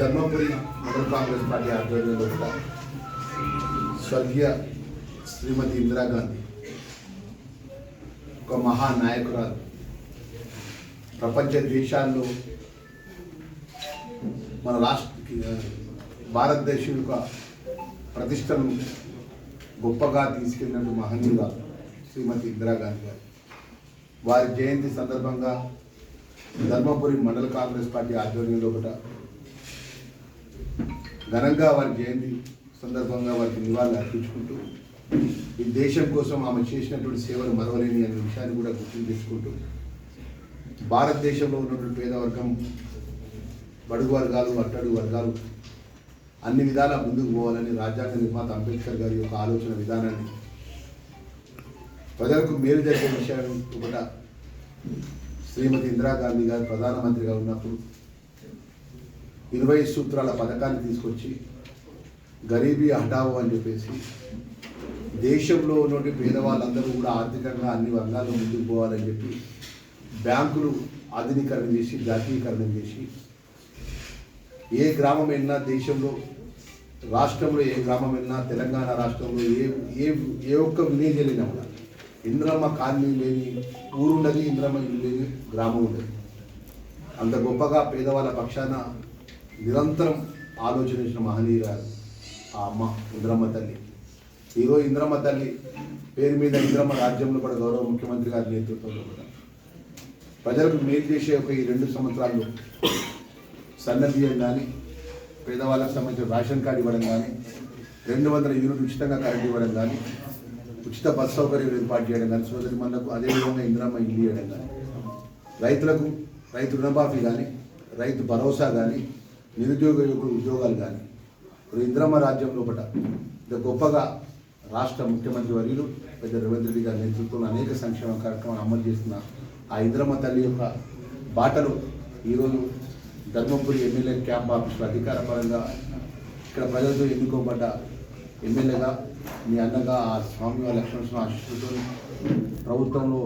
ధర్మపురి మండల కాంగ్రెస్ పార్టీ ఆధ్వర్యంలో కూడా స్వర్గీయ శ్రీమతి ఇందిరాగాంధీ ఒక మహానాయకురాలు ప్రపంచ దేశాల్లో మన రాష్ట్ర భారతదేశం యొక్క ప్రతిష్టను గొప్పగా తీసుకెళ్ళినట్టు మహనీయురాలు శ్రీమతి ఇందిరాగాంధీ గారు వారి జయంతి సందర్భంగా ధర్మపురి మండల కాంగ్రెస్ పార్టీ ఆధ్వర్యంలో కూడా ఘనంగా వారి జయంతి సందర్భంగా వారికి నివాళులు అర్పించుకుంటూ ఈ దేశం కోసం ఆమె చేసినటువంటి సేవలు మరవలేని అనే విషయాన్ని కూడా గుర్తు తెచ్చుకుంటూ భారతదేశంలో ఉన్నటువంటి పేదవర్గం బడుగు వర్గాలు అట్టడుగు వర్గాలు అన్ని విధాలా ముందుకు పోవాలని రాజ్యాంగ నిర్మాత అంబేద్కర్ గారి యొక్క ఆలోచన విధానాన్ని ప్రజలకు మేలు జరిగే విషయాన్ని కూడా శ్రీమతి ఇందిరాగాంధీ గారు ప్రధానమంత్రిగా ఉన్నప్పుడు ఇరవై సూత్రాల పథకాన్ని తీసుకొచ్చి గరీబీ హఠావో అని చెప్పేసి దేశంలో ఉన్నటువంటి పేదవాళ్ళందరూ కూడా ఆర్థికంగా అన్ని వర్గాల్లో ముందుకు పోవాలని చెప్పి బ్యాంకులు ఆధునీకరణ చేసి జాతీయకరణ చేసి ఏ గ్రామం వెళ్ళినా దేశంలో రాష్ట్రంలో ఏ గ్రామం వెళ్ళినా తెలంగాణ రాష్ట్రంలో ఏ ఏ ఏ ఒక్క విలేజ్ వెళ్ళినా కూడా ఇంద్రమ్మ కాలనీ లేని ఊరుండదు ఇంద్రమ్మ ఇల్లు లేని గ్రామం ఉండదు అంత గొప్పగా పేదవాళ్ళ పక్షాన నిరంతరం ఆలోచించిన మహనీయురాలు ఆ అమ్మ ఇంద్రమ్మ తల్లి. ఈరోజు ఇంద్రమ్మ తల్లి పేరు మీద ఇంద్రమ్మ రాజ్యంలో కూడా గౌరవ ముఖ్యమంత్రి గారి నేతృత్వంలో కూడా. ప్రజలకు మేలు చేసే ఒక ఈ రెండు సంవత్సరాల్లో సన్న కానీ పేదవాళ్ళకు సంబంధించిన రేషన్ కార్డు ఇవ్వడం కానీ రెండు వందల యూనిట్ ఉచితంగా కరెంట్ ఇవ్వడం కానీ ఉచిత బస్ సౌకర్యం ఏర్పాటు చేయడం కానీ సోదరి మనకు అదేవిధంగా ఇంద్రమ్మ ఇల్లు ఇవ్వడం కానీ రైతులకు రైతు రుణమాఫీ కానీ రైతు భరోసా కానీ నిరుద్యోగ యువకులు ఉద్యోగాలు కానీ ఇప్పుడు ఇంద్రమ్మ రాజ్యం లోపల ఇంత గొప్పగా రాష్ట్ర ముఖ్యమంత్రి వర్యులు పెద్ద రేవంత్ రెడ్డి గారి నేతృత్వంలో అనేక సంక్షేమ కార్యక్రమాలు అమలు చేస్తున్న ఆ ఇంద్రమ్మ తల్లి యొక్క బాటలు ఈరోజు ధర్మపురి ఎమ్మెల్యే క్యాంప్ ఆఫీసులో అధికారపరంగా ఇక్కడ ప్రజలతో ఎన్నుకోబడ్డ ఎమ్మెల్యేగా మీ అన్నగా ఆ స్వామి లక్ష్మణ ఆశిస్తుతో ప్రభుత్వంలో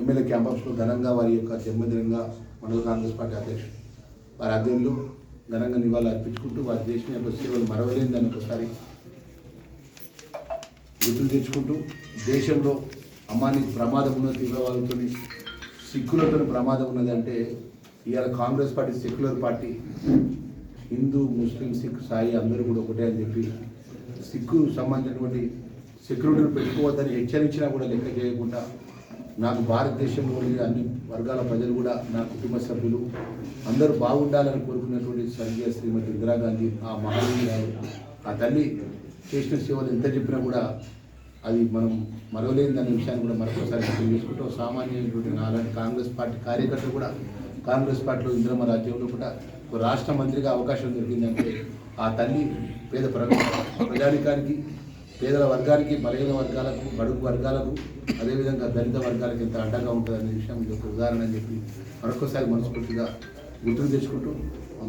ఎమ్మెల్యే క్యాంప్ ఆఫీస్లో ఘనంగా వారి యొక్క జన్మదినంగా మండల కాంగ్రెస్ పార్టీ అధ్యక్షుడు వారి ఆధ్వర్యంలో ఘనంగా నివాళులు అర్పించుకుంటూ వారి దేశం యొక్క సేవలు మరవలేదని ఒకసారి గుర్తులు తెచ్చుకుంటూ దేశంలో అమ్మానికి ప్రమాదం ఉన్నది తీవ్రవాదులతో సిక్కులతో ప్రమాదం ఉన్నది అంటే ఇవాళ Congress party secular party Hindu Muslim Sikh Sai అందరూ కూడా ఒకటే అని చెప్పి సిక్కు సంబంధించినటువంటి సెక్యూరిటీలు పెట్టుకోవద్దని హెచ్చరించినా కూడా లెక్క చేయకుండా నాకు భారతదేశంలోని అన్ని వర్గాల ప్రజలు కూడా నా కుటుంబ సభ్యులు అందరూ బాగుండాలని కోరుకున్నటువంటి స్వర్గీయ శ్రీమతి ఇందిరాగాంధీ ఆ మహానీయురాలు ఆ తల్లి చేసిన సేవలు ఎంత చెప్పినా కూడా అది మనం మరవలేనిదనే విషయాన్ని కూడా మరొకసారి తెలియజేసుకుంటూ సామాన్యమైనటువంటి నాలాంటి కాంగ్రెస్ పార్టీ కార్యకర్తలు కూడా కాంగ్రెస్ పార్టీలో ఇంద్రమ రాజ్యంలో కూడా ఒక రాష్ట్ర మంత్రిగా అవకాశం దొరికిందంటే ఆ తల్లి పేద ప్ర- ప్రజానికానికి పేదల వర్గానికి బలహీన వర్గాలకు బడుగు వర్గాలకు అదేవిధంగా దళిత వర్గాలకు ఎంత అండగా ఉంటుందనే విషయం ఇది ఒక ఉదాహరణ అని చెప్పి మరొకసారి మనస్ఫూర్తిగా గుర్తుకు తెచ్చుకుంటూ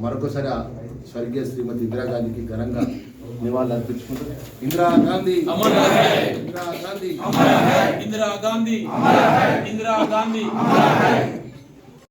మరొకసారి ఆ స్వర్గీయ శ్రీమతి ఇందిరాగాంధీకి ఘనంగా నివాళులు అర్పించుకుంటూ ఇందిరా గాంధీ! అమర్ రహే!